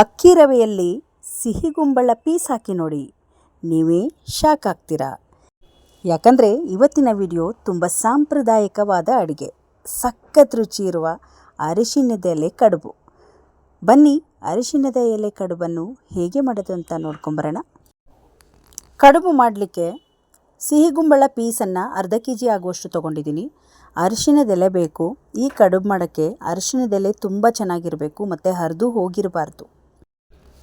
ಅಕ್ಕಿ ರವೆಯಲ್ಲಿ ಸಿಹಿಗುಂಬಳ ಪೀಸ್ ಹಾಕಿ ನೋಡಿ, ನೀವೇ ಶಾಕ್ ಆಗ್ತೀರಾ ಯಾಕಂದರೆ ಇವತ್ತಿನ ವಿಡಿಯೋ ತುಂಬ ಸಾಂಪ್ರದಾಯಿಕವಾದ ಅಡುಗೆ, ಸಖತ್ ರುಚಿ ಇರುವ ಅರಿಶಿಣದ ಎಲೆ ಕಡುಬು. ಬನ್ನಿ, ಅರಿಶಿಣದ ಎಲೆ ಕಡುಬನ್ನು ಹೇಗೆ ಮಾಡೋದು ಅಂತ ನೋಡ್ಕೊಂಬರೋಣ ಕಡುಬು ಮಾಡಲಿಕ್ಕೆ ಸಿಹಿಗುಂಬಳ ಪೀಸನ್ನು ಅರ್ಧ ಕೆ ಜಿ ಆಗುವಷ್ಟು ತೊಗೊಂಡಿದ್ದೀನಿ. ಅರಿಶಿಣದೆಲೆ ಬೇಕು, ಈ ಕಡುಬು ಮಾಡೋಕ್ಕೆ ಅರಿಶಿಣದೆಲೆ ತುಂಬ ಚೆನ್ನಾಗಿರಬೇಕು, ಮತ್ತು ಹರಿದು ಹೋಗಿರಬಾರ್ದು.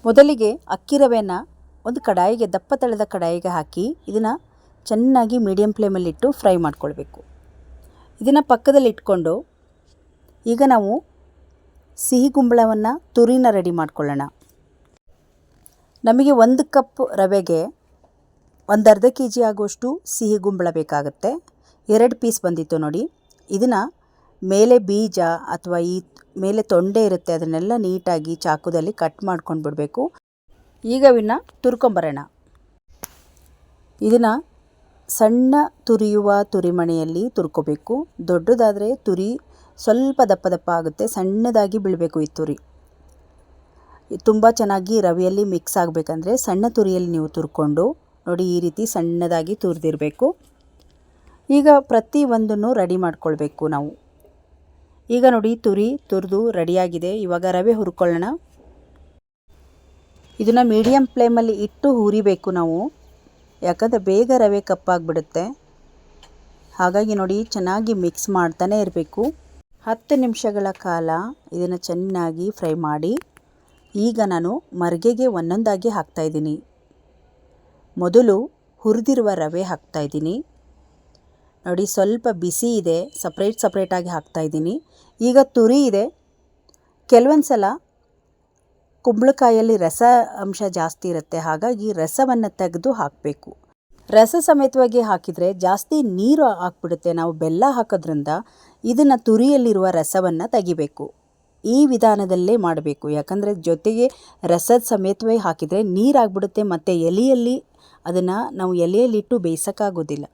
ಮೊದಲಿಗೆ ಅಕ್ಕಿ ರವೆನ ಒಂದು ಕಡಾಯಿಗೆ, ದಪ್ಪ ತಳೆದ ಕಡಾಯಿಗೆ ಹಾಕಿ ಇದನ್ನು ಚೆನ್ನಾಗಿ ಮೀಡಿಯಮ್ ಫ್ಲೇಮಲ್ಲಿಟ್ಟು ಫ್ರೈ ಮಾಡ್ಕೊಳ್ಬೇಕು. ಇದನ್ನು ಪಕ್ಕದಲ್ಲಿ ಇಟ್ಕೊಂಡು ಈಗ ನಾವು ಸಿಹಿ ಗುಂಬಳವನ್ನು ತುರಿನ ರೆಡಿ ಮಾಡ್ಕೊಳ್ಳೋಣ. ನಮಗೆ ಒಂದು ಕಪ್ ರವೆಗೆ ಒಂದು ಅರ್ಧ ಕೆ ಜಿ ಆಗುವಷ್ಟು ಸಿಹಿ ಗುಂಬಳ ಬೇಕಾಗುತ್ತೆ. ಎರಡು ಪೀಸ್ ಬಂದಿತ್ತು ನೋಡಿ. ಇದನ್ನು ಮೇಲೆ ಬೀಜ ಅಥವಾ ಈ ಮೇಲೆ ತೊಂಡೆ ಇರುತ್ತೆ, ಅದನ್ನೆಲ್ಲ ನೀಟಾಗಿ ಚಾಕುದಲ್ಲಿ ಕಟ್ ಮಾಡ್ಕೊಂಡು ಬಿಡಬೇಕು. ಈಗ ಇವನ್ನ ತುರ್ಕೊಂಬರೋಣ. ಇದನ್ನು ಸಣ್ಣ ತುರಿಯುವ ತುರಿಮಣೆಯಲ್ಲಿ ತುರ್ಕೋಬೇಕು. ದೊಡ್ಡದಾದರೆ ತುರಿ ಸ್ವಲ್ಪ ದಪ್ಪ ದಪ್ಪ ಆಗುತ್ತೆ, ಸಣ್ಣದಾಗಿ ಬೀಳಬೇಕು ಈ ತುರಿ. ತುಂಬ ಚೆನ್ನಾಗಿ ರವೆಯಲ್ಲಿ ಮಿಕ್ಸ್ ಆಗಬೇಕಂದ್ರೆ ಸಣ್ಣ ತುರಿಯಲ್ಲಿ ನೀವು ತುರ್ಕೊಂಡು ನೋಡಿ ಈ ರೀತಿ ಸಣ್ಣದಾಗಿ ತುರಿದಿರಬೇಕು. ಈಗ ಪ್ರತಿ ಒಂದನ್ನು ರೆಡಿ ಮಾಡ್ಕೊಳ್ಬೇಕು ನಾವು. ಈಗ ನೋಡಿ ತುರಿ ತುರಿದು ರೆಡಿಯಾಗಿದೆ. ಇವಾಗ ರವೆ ಹುರ್ಕೊಳ್ಳೋಣ. ಇದನ್ನು ಮೀಡಿಯಮ್ ಫ್ಲೇಮಲ್ಲಿ ಇಟ್ಟು ಹುರಿಬೇಕು ನಾವು. ಯಾಕಂದರೆ ಬೇಗ ರವೆ ಕಪ್ಪಾಗಿಬಿಡುತ್ತೆ. ಹಾಗಾಗಿ ನೋಡಿ ಚೆನ್ನಾಗಿ ಮಿಕ್ಸ್ ಮಾಡ್ತಾನೆ ಇರಬೇಕು. ಹತ್ತು ನಿಮಿಷಗಳ ಕಾಲ ಇದನ್ನು ಚೆನ್ನಾಗಿ ಫ್ರೈ ಮಾಡಿ ಈಗ ನಾನು ಮರ್ಗೆಗೆ ಒಂದೊಂದಾಗಿ ಹಾಕ್ತಾಯಿದ್ದೀನಿ ಮೊದಲು ಹುರಿದಿರುವ ರವೆ ಹಾಕ್ತಾಯಿದ್ದೀನಿ ನೋಡಿ, ಸ್ವಲ್ಪ ಬಿಸಿ ಇದೆ. ಸಪ್ರೇಟ್ ಸಪ್ರೇಟಾಗಿ ಹಾಕ್ತಾಯಿದ್ದೀನಿ ಈಗ ತುರಿ ಇದೆ. ಕೆಲವೊಂದು ಸಲ ಕುಂಬಳಕಾಯಲ್ಲಿ ರಸ ಅಂಶ ಜಾಸ್ತಿ ಇರುತ್ತೆ. ಹಾಗಾಗಿ ರಸವನ್ನು ತೆಗೆದು ಹಾಕಬೇಕು. ರಸ ಸಮೇತವಾಗಿ ಹಾಕಿದರೆ ಜಾಸ್ತಿ ನೀರು ಹಾಕ್ಬಿಡುತ್ತೆ. ನಾವು ಬೆಲ್ಲ ಹಾಕೋದ್ರಿಂದ ಇದನ್ನು ತುರಿಯಲ್ಲಿರುವ ರಸವನ್ನು ತೆಗಿಬೇಕು. ಈ ವಿಧಾನದಲ್ಲೇ ಮಾಡಬೇಕು. ಯಾಕಂದರೆ ಜೊತೆಗೆ ರಸದ ಸಮೇತವೇ ಹಾಕಿದರೆ ನೀರಾಗ್ಬಿಡುತ್ತೆ ಮತ್ತು ಎಲೆಯಲ್ಲಿ ಅದನ್ನು ನಾವು ಎಲೆಯಲ್ಲಿಟ್ಟು ಬೇಯಿಸೋಕ್ಕಾಗೋದಿಲ್ಲ.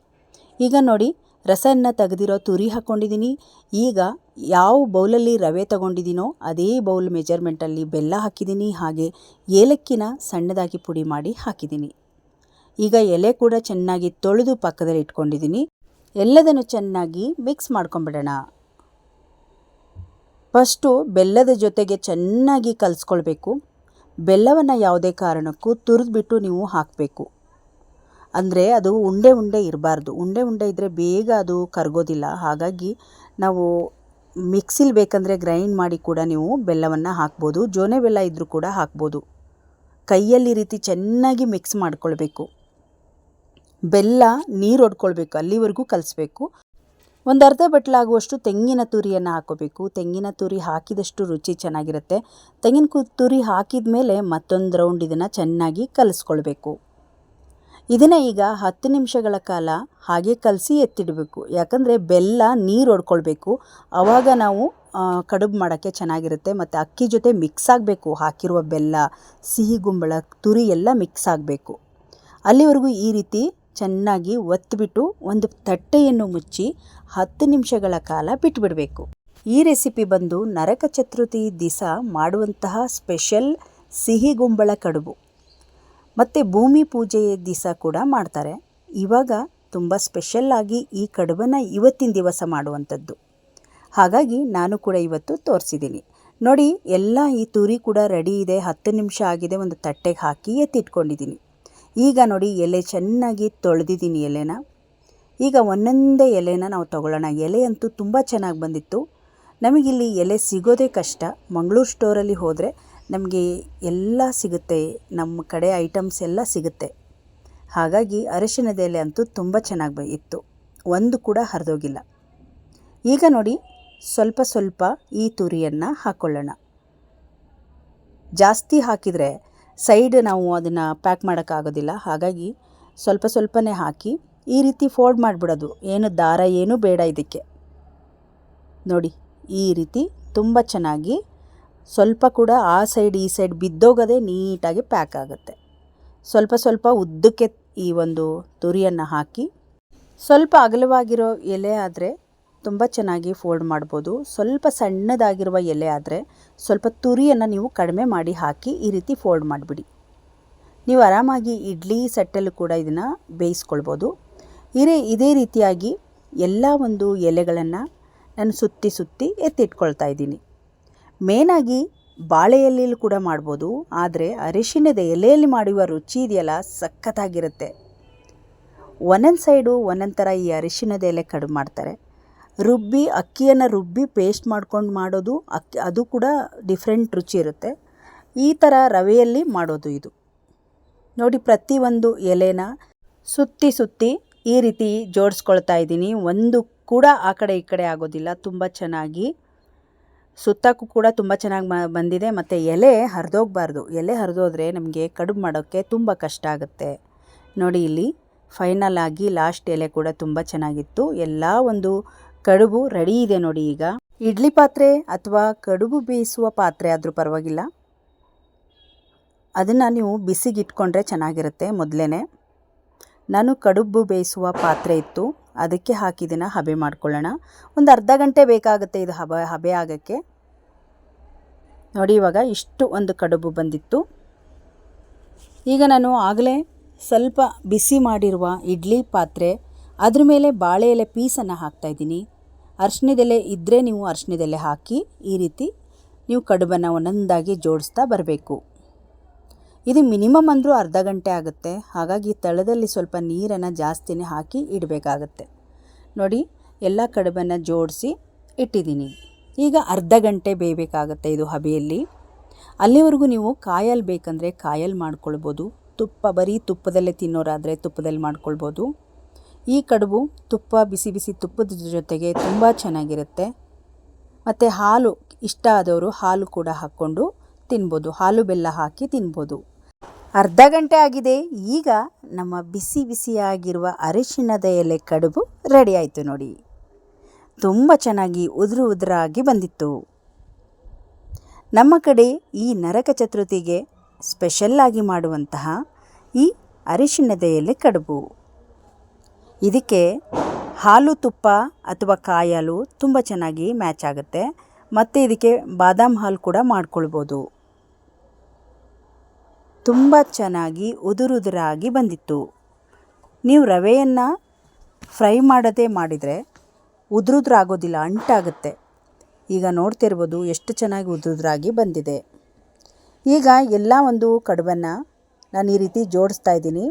ಈಗ ನೋಡಿ, ರಸನ್ನ ತೆಗೆದಿರೋ ತುರಿ ಹಾಕ್ಕೊಂಡಿದ್ದೀನಿ ಈಗ ಯಾವ ಬೌಲಲ್ಲಿ ರವೆ ತಗೊಂಡಿದ್ದೀನೋ ಅದೇ ಬೌಲ್ ಮೆಜರ್ಮೆಂಟಲ್ಲಿ ಬೆಲ್ಲ ಹಾಕಿದ್ದೀನಿ ಹಾಗೆ ಏಲಕ್ಕಿನ ಸಣ್ಣದಾಗಿ ಪುಡಿ ಮಾಡಿ ಹಾಕಿದ್ದೀನಿ ಈಗ ಎಲೆ ಕೂಡ ಚೆನ್ನಾಗಿ ತೊಳೆದು ಪಕ್ಕದಲ್ಲಿ ಇಟ್ಕೊಂಡಿದ್ದೀನಿ ಎಲ್ಲದನ್ನು ಚೆನ್ನಾಗಿ ಮಿಕ್ಸ್ ಮಾಡ್ಕೊಂಬಿಡೋಣ. ಫಸ್ಟು ಬೆಲ್ಲದ ಜೊತೆಗೆ ಚೆನ್ನಾಗಿ ಕಲಿಸ್ಕೊಳ್ಬೇಕು. ಬೆಲ್ಲವನ್ನು ಯಾವುದೇ ಕಾರಣಕ್ಕೂ ತುರಿದ್ಬಿಟ್ಟು ನೀವು ಹಾಕಬೇಕು. ಅಂದರೆ ಅದು ಉಂಡೆ ಉಂಡೆ ಇರಬಾರ್ದು. ಉಂಡೆ ಉಂಡೆ ಇದ್ದರೆ ಬೇಗ ಅದು ಕರಗೋದಿಲ್ಲ. ಹಾಗಾಗಿ ನಾವು ಮಿಕ್ಸಿಲಿ ಬೇಕಂದರೆ ಗ್ರೈಂಡ್ ಮಾಡಿ ಕೂಡ ನೀವು ಬೆಲ್ಲವನ್ನು ಹಾಕ್ಬೋದು. ಜೋನೆ ಬೆಲ್ಲ ಇದ್ದರೂ ಕೂಡ ಹಾಕ್ಬೋದು. ಕೈಯಲ್ಲಿ ರೀತಿ ಚೆನ್ನಾಗಿ ಮಿಕ್ಸ್ ಮಾಡ್ಕೊಳ್ಬೇಕು. ಬೆಲ್ಲ ನೀರು ಹೊಡ್ಕೊಳ್ಬೇಕು ಅಲ್ಲಿವರೆಗೂ ಕಲಿಸ್ಬೇಕು. ಒಂದು ಅರ್ಧ ಬಟ್ಲಾಗುವಷ್ಟು ತೆಂಗಿನ ತುರಿಯನ್ನು ಹಾಕೋಬೇಕು. ತೆಂಗಿನ ತುರಿ ಹಾಕಿದಷ್ಟು ರುಚಿ ಚೆನ್ನಾಗಿರುತ್ತೆ. ತೆಂಗಿನ ತುರಿ ಹಾಕಿದ ಮೇಲೆ ಮತ್ತೊಂದು ರೌಂಡ್ ಇದನ್ನು ಚೆನ್ನಾಗಿ ಕಲಿಸ್ಕೊಳ್ಬೇಕು. ಇದನ್ನು ಈಗ ಹತ್ತು ನಿಮಿಷಗಳ ಕಾಲ ಹಾಗೆ ಕಲಸಿ ಎತ್ತಿಡಬೇಕು. ಯಾಕಂದರೆ ಬೆಲ್ಲ ನೀರು ಹೊಡ್ಕೊಳ್ಬೇಕು. ಆವಾಗ ನಾವು ಕಡುಬು ಮಾಡೋಕ್ಕೆ ಚೆನ್ನಾಗಿರುತ್ತೆ ಮತ್ತು ಅಕ್ಕಿ ಜೊತೆ ಮಿಕ್ಸ್ ಆಗಬೇಕು. ಹಾಕಿರುವ ಬೆಲ್ಲ, ಸಿಹಿ ಗುಂಬಳ, ತುರಿ ಎಲ್ಲ ಮಿಕ್ಸ್ ಆಗಬೇಕು. ಅಲ್ಲಿವರೆಗೂ ಈ ರೀತಿ ಚೆನ್ನಾಗಿ ಒತ್ತಿಬಿಟ್ಟು ಒಂದು ತಟ್ಟೆಯನ್ನು ಮುಚ್ಚಿ ಹತ್ತು ನಿಮಿಷಗಳ ಕಾಲ ಬಿಟ್ಟುಬಿಡಬೇಕು ಈ ರೆಸಿಪಿ ಬಂದು ನರಕ ಚತುರ್ಥಿ ದಿವಸ ಮಾಡುವಂತಹ ಸ್ಪೆಷಲ್ ಸಿಹಿ ಗುಂಬಳ ಕಡುಬು. ಮತ್ತು ಭೂಮಿ ಪೂಜೆಯ ದಿವಸ ಕೂಡ ಮಾಡ್ತಾರೆ. ಇವಾಗ ತುಂಬ ಸ್ಪೆಷಲ್ಲಾಗಿ ಈ ಕಡುಬನ್ನ ಇವತ್ತಿನ ದಿವಸ ಮಾಡುವಂಥದ್ದು. ಹಾಗಾಗಿ ನಾನು ಕೂಡ ಇವತ್ತು ತೋರಿಸಿದ್ದೀನಿ. ನೋಡಿ, ಎಲ್ಲ ಈ ತುರಿ ಕೂಡ ರೆಡಿ ಇದೆ. ಹತ್ತು ನಿಮಿಷ ಆಗಿದೆ, ಒಂದು ತಟ್ಟೆಗೆ ಹಾಕಿ ಎತ್ತಿಟ್ಕೊಂಡಿದ್ದೀನಿ. ಈಗ ನೋಡಿ, ಎಲೆ ಚೆನ್ನಾಗಿ ತೊಳೆದಿದ್ದೀನಿ ಎಲೆನ. ಈಗ ಒಂದೊಂದೇ ಎಲೆನ ನಾವು ತಗೊಳ್ಳೋಣ. ಎಲೆ ಅಂತೂ ತುಂಬ ಚೆನ್ನಾಗಿ ಬಂದಿತ್ತು. ನಮಗಿಲ್ಲಿ ಎಲೆ ಸಿಗೋದೇ ಕಷ್ಟ. ಮಂಗಳೂರು ಸ್ಟೋರಲ್ಲಿ ಹೋದರೆ ನಮಗೆ ಎಲ್ಲ ಸಿಗುತ್ತೆ ನಮ್ಮ ಕಡೆ ಐಟಮ್ಸ್ ಎಲ್ಲ ಸಿಗುತ್ತೆ. ಹಾಗಾಗಿ ಅರಿಶಿಣದ ಎಲೆ ಅಂತೂ ತುಂಬ ಚೆನ್ನಾಗಿ ಇತ್ತು ಒಂದು ಕೂಡ ಹರಿದೋಗಿಲ್ಲ. ಈಗ ನೋಡಿ, ಸ್ವಲ್ಪ ಸ್ವಲ್ಪ ಈ ತುರಿಯನ್ನು ಹಾಕ್ಕೊಳ್ಳೋಣ ಜಾಸ್ತಿ ಹಾಕಿದರೆ ಸೈಡ್ ನಾವು ಅದನ್ನು ಪ್ಯಾಕ್ ಮಾಡೋಕ್ಕಾಗೋದಿಲ್ಲ ಹಾಗಾಗಿ ಸ್ವಲ್ಪ ಸ್ವಲ್ಪನೇ ಹಾಕಿ ಈ ರೀತಿ ಫೋಲ್ಡ್ ಮಾಡಿಬಿಡೋದು. ಏನು ದಾರ, ಏನೂ ಬೇಡ ಇದಕ್ಕೆ. ನೋಡಿ, ಈ ರೀತಿ ತುಂಬ ಚೆನ್ನಾಗಿ ಸ್ವಲ್ಪ ಕೂಡ ಆ ಸೈಡ್, ಈ ಸೈಡ್ ಬಿದ್ದೋಗದೆ ನೀಟಾಗಿ ಪ್ಯಾಕ್ ಆಗುತ್ತೆ. ಸ್ವಲ್ಪ ಸ್ವಲ್ಪ ಉದ್ದಕ್ಕೆ ಈ ಒಂದು ತುರಿಯನ್ನು ಹಾಕಿ, ಸ್ವಲ್ಪ ಅಗಲವಾಗಿರೋ ಎಲೆ ಆದರೆ ತುಂಬ ಚೆನ್ನಾಗಿ ಫೋಲ್ಡ್ ಮಾಡ್ಬೋದು. ಸ್ವಲ್ಪ ಸಣ್ಣದಾಗಿರುವ ಎಲೆ ಆದರೆ ಸ್ವಲ್ಪ ತುರಿಯನ್ನು ನೀವು ಕಡಿಮೆ ಮಾಡಿ ಹಾಕಿ ಈ ರೀತಿ ಫೋಲ್ಡ್ ಮಾಡಿಬಿಡಿ. ನೀವು ಆರಾಮಾಗಿ ಇಡ್ಲಿ ಸೆಟ್ಟಲ್ಲೂ ಕೂಡ ಇದನ್ನು ಬೇಯಿಸ್ಕೊಳ್ಬೋದು. ಇರೇ, ಇದೇ ರೀತಿಯಾಗಿ ಎಲ್ಲ ಒಂದು ಎಲೆಗಳನ್ನು ನಾನು ಸುತ್ತಿ ಸುತ್ತಿ ಎತ್ತಿಟ್ಕೊಳ್ತಾ ಇದ್ದೀನಿ. ಮೇನಾಗಿ ಬಾಳೆ ಎಲೆಯಲ್ಲಿ ಕೂಡ ಮಾಡ್ಬೋದು, ಆದರೆ ಅರಿಶಿಣದ ಎಲೆಯಲ್ಲಿ ಮಾಡುವ ರುಚಿ ಇದೆಯಲ್ಲ, ಸಖತ್ತಾಗಿರುತ್ತೆ. ಒಂದೊಂದು ಸೈಡು ಒಂದೊಂದು ಥರ ಈ ಅರಿಶಿಣದ ಎಲೆ ಕಡಿಮೆ ಮಾಡ್ತಾರೆ. ರುಬ್ಬಿ, ಅಕ್ಕಿಯನ್ನು ರುಬ್ಬಿ ಪೇಸ್ಟ್ ಮಾಡ್ಕೊಂಡು ಮಾಡೋದು, ಅಕ್ಕಿ, ಅದು ಕೂಡ ಡಿಫ್ರೆಂಟ್ ರುಚಿ ಇರುತ್ತೆ. ಈ ಥರ ರವೆಯಲ್ಲಿ ಮಾಡೋದು ಇದು. ನೋಡಿ, ಪ್ರತಿಯೊಂದು ಎಲೆನ ಸುತ್ತಿ ಸುತ್ತಿ ಈ ರೀತಿ ಜೋಡಿಸ್ಕೊಳ್ತಾ ಇದ್ದೀನಿ. ಒಂದು ಕೂಡ ಆ ಕಡೆ ಈ ಕಡೆ ಆಗೋದಿಲ್ಲ. ತುಂಬ ಚೆನ್ನಾಗಿ ಸುತ್ತಕ್ಕೂ ಕೂಡ ತುಂಬ ಚೆನ್ನಾಗಿ ಬಂದಿದೆ. ಮತ್ತು ಎಲೆ ಹರಿದೋಗ್ಬಾರ್ದು. ಎಲೆ ಹರಿದೋದ್ರೆ ನಮಗೆ ಕಡುಬು ಮಾಡೋಕ್ಕೆ ತುಂಬ ಕಷ್ಟ ಆಗುತ್ತೆ. ನೋಡಿ ಇಲ್ಲಿ, ಫೈನಲ್ ಆಗಿ ಲಾಸ್ಟ್ ಎಲೆ ಕೂಡ ತುಂಬ ಚೆನ್ನಾಗಿತ್ತು. ಎಲ್ಲ ಒಂದು ಕಡುಬು ರೆಡಿ ಇದೆ ನೋಡಿ ಈಗ. ಇಡ್ಲಿ ಪಾತ್ರೆ ಅಥವಾ ಕಡುಬು ಬೇಯಿಸುವ ಪಾತ್ರೆ ಆದರೂ ಪರವಾಗಿಲ್ಲ. ಅದನ್ನು ನೀವು ಬಿಸಿಗಿಟ್ಕೊಂಡ್ರೆ ಚೆನ್ನಾಗಿರುತ್ತೆ ಮೊದಲೇ ನಾನು ಕಡುಬು ಬೇಯಿಸುವ ಪಾತ್ರೆ ಇತ್ತು. ಅದಕ್ಕೆ ಹಾಕಿದ್ದೀನ ಹಬೆ ಮಾಡ್ಕೊಳ್ಳೋಣ. ಒಂದು ಅರ್ಧ ಗಂಟೆ ಬೇಕಾಗುತ್ತೆ ಇದು ಹಬೆ ಹಬೆ ಆಗೋಕ್ಕೆ. ನೋಡಿ ಇವಾಗ ಇಷ್ಟು ಒಂದು ಕಡುಬು ಬಂದಿತ್ತು. ಈಗ ನಾನು ಆಗಲೇ ಸ್ವಲ್ಪ ಬಿಸಿ ಮಾಡಿರುವ ಇಡ್ಲಿ ಪಾತ್ರೆ, ಅದ್ರ ಮೇಲೆ ಬಾಳೆ ಎಲೆ ಪೀಸನ್ನು ಹಾಕ್ತಾಯಿದ್ದೀನಿ ಅರ್ಶಿಣದೆಲೆ ಇದ್ದರೆ ನೀವು ಅರ್ಶಿಣದೆಲೆ ಹಾಕಿ ಈ ರೀತಿ ನೀವು ಕಡುಬನ್ನು ಒಂದೊಂದಾಗಿ ಜೋಡಿಸ್ತಾ ಬರಬೇಕು. ಇದು ಮಿನಿಮಮ್ ಅಂದರೂ ಅರ್ಧ ಗಂಟೆ ಆಗುತ್ತೆ. ಹಾಗಾಗಿ ತಳದಲ್ಲಿ ಸ್ವಲ್ಪ ನೀರನ್ನು ಜಾಸ್ತಿನೇ ಹಾಕಿ ಇಡಬೇಕಾಗತ್ತೆ. ನೋಡಿ, ಎಲ್ಲ ಕಡುಬನ್ನು ಜೋಡಿಸಿ ಇಟ್ಟಿದ್ದೀನಿ. ಈಗ ಅರ್ಧ ಗಂಟೆ ಬೇಯಬೇಕಾಗತ್ತೆ ಇದು ಹಬೆಯಲ್ಲಿ. ಅಲ್ಲಿವರೆಗೂ ನೀವು ಕಾಯಲ್ಲಿ ಬೇಕಂದರೆ ಕಾಯಲ್ಲಿ ಮಾಡ್ಕೊಳ್ಬೋದು. ತುಪ್ಪ, ಬರೀ ತುಪ್ಪದಲ್ಲೇ ತಿನ್ನೋರಾದರೆ ತುಪ್ಪದಲ್ಲಿ ಮಾಡ್ಕೊಳ್ಬೋದು. ಈ ಕಡುಬು ತುಪ್ಪ, ಬಿಸಿ ಬಿಸಿ ತುಪ್ಪದ ಜೊತೆಗೆ ತುಂಬ ಚೆನ್ನಾಗಿರುತ್ತೆ. ಮತ್ತು ಹಾಲು ಇಷ್ಟ ಆದವರು ಹಾಲು ಕೂಡ ಹಾಕ್ಕೊಂಡು ತಿನ್ಬೋದು. ಹಾಲು ಬೆಲ್ಲ ಹಾಕಿ ತಿನ್ಬೋದು. ಅರ್ಧ ಗಂಟೆ ಆಗಿದೆ. ಈಗ ನಮ್ಮ ಬಿಸಿ ಬಿಸಿಯಾಗಿರುವ ಅರಿಶಿಣದ ಎಲೆ ಕಡುಬು ರೆಡಿ ಆಯಿತು ನೋಡಿ. ತುಂಬ ಚೆನ್ನಾಗಿ ಉದುರು ಉದುರಾಗಿ ಬಂದಿತ್ತು. ನಮ್ಮ ಕಡೆ ಈ ನರಕ ಚತುರ್ಥಿಗೆ ಸ್ಪೆಷಲ್ಲಾಗಿ ಮಾಡುವಂತಹ ಈ ಅರಿಶಿಣದ ಎಲೆ ಕಡುಬು. ಇದಕ್ಕೆ ಹಾಲು ತುಪ್ಪ ಅಥವಾ ಕಾಯಾಲು ತುಂಬ ಚೆನ್ನಾಗಿ ಮ್ಯಾಚ್ ಆಗುತ್ತೆ. ಮತ್ತು ಇದಕ್ಕೆ ಬಾದಾಮ್ ಹಾಲು ಕೂಡ ಮಾಡ್ಕೊಳ್ಬೋದು. ತುಂಬ ಚೆನ್ನಾಗಿ ಉದುರುದುರಾಗಿ ಬಂದಿತ್ತು. ನೀವು ರವೆಯನ್ನು ಫ್ರೈ ಮಾಡದೇ ಮಾಡಿದರೆ ಉದುರುದ್ರಾಗೋದಿಲ್ಲ, ಅಂಟಾಗುತ್ತೆ. ಈಗ ನೋಡ್ತಿರ್ಬೋದು ಎಷ್ಟು ಚೆನ್ನಾಗಿ ಉದುರುದ್ರಾಗಿ ಬಂದಿದೆ. ಈಗ ಎಲ್ಲ ಒಂದು ಕಡುಬನ್ನು ನಾನು ಈ ರೀತಿ ಜೋಡಿಸ್ತಾ ಇದ್ದೀನಿ.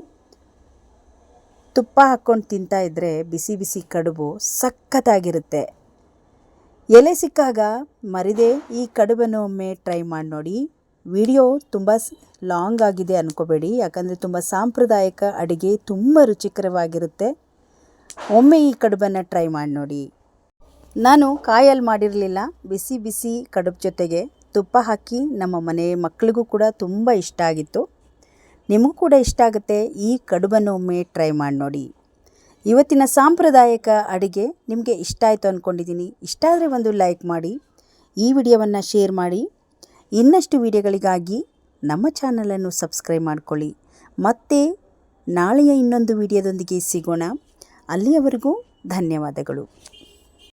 ತುಪ್ಪ ಹಾಕ್ಕೊಂಡು ತಿಂತಾ ಇದ್ದರೆ ಬಿಸಿ ಬಿಸಿ ಕಡುಬು ಸಖತ್ತಾಗಿರುತ್ತೆ. ಎಲೆ ಸಿಕ್ಕಾಗ ಮರಿದೆ ಈ ಕಡುಬನ್ನು ಒಮ್ಮೆ ಟ್ರೈ ಮಾಡಿ ನೋಡಿ. ವಿಡಿಯೋ ತುಂಬ ಲಾಂಗ್ ಆಗಿದೆ ಅಂದ್ಕೋಬೇಡಿ ಯಾಕಂದರೆ ತುಂಬ ಸಾಂಪ್ರದಾಯಿಕ ಅಡುಗೆ ತುಂಬ ರುಚಿಕರವಾಗಿರುತ್ತೆ. ಒಮ್ಮೆ ಈ ಕಡುಬನ್ನು ಟ್ರೈ ಮಾಡಿ ನೋಡಿ. ನಾನು ಕಾಯಲ್ಲಿ ಮಾಡಿರಲಿಲ್ಲ. ಬಿಸಿ ಬಿಸಿ ಕಡುಬು ಜೊತೆಗೆ ತುಪ್ಪ ಹಾಕಿ ನಮ್ಮ ಮನೆ ಮಕ್ಕಳಿಗೂ ಕೂಡ ತುಂಬ ಇಷ್ಟ ಆಗಿತ್ತು. ನಿಮಗೂ ಕೂಡ ಇಷ್ಟ ಆಗುತ್ತೆ ಈ ಕಡುಬನ್ನು ಒಮ್ಮೆ ಟ್ರೈ ಮಾಡಿ ನೋಡಿ. ಇವತ್ತಿನ ಸಾಂಪ್ರದಾಯಿಕ ಅಡುಗೆ ನಿಮಗೆ ಇಷ್ಟ ಆಯಿತು ಅಂದ್ಕೊಂಡಿದ್ದೀನಿ ಇಷ್ಟ ಆದರೆ ಒಂದು ಲೈಕ್ ಮಾಡಿ, ಈ ವಿಡಿಯೋವನ್ನು ಶೇರ್ ಮಾಡಿ. ಇನ್ನಷ್ಟು ವಿಡಿಯೋಗಳಿಗಾಗಿ ನಮ್ಮ ಚಾನಲನ್ನು ಸಬ್ಸ್ಕ್ರೈಬ್ ಮಾಡಿಕೊಳ್ಳಿ. ಮತ್ತೆ ನಾಳೆಯ ಇನ್ನೊಂದು ವಿಡಿಯೋದೊಂದಿಗೆ ಸಿಗೋಣ. ಅಲ್ಲಿಯವರೆಗೂ ಧನ್ಯವಾದಗಳು.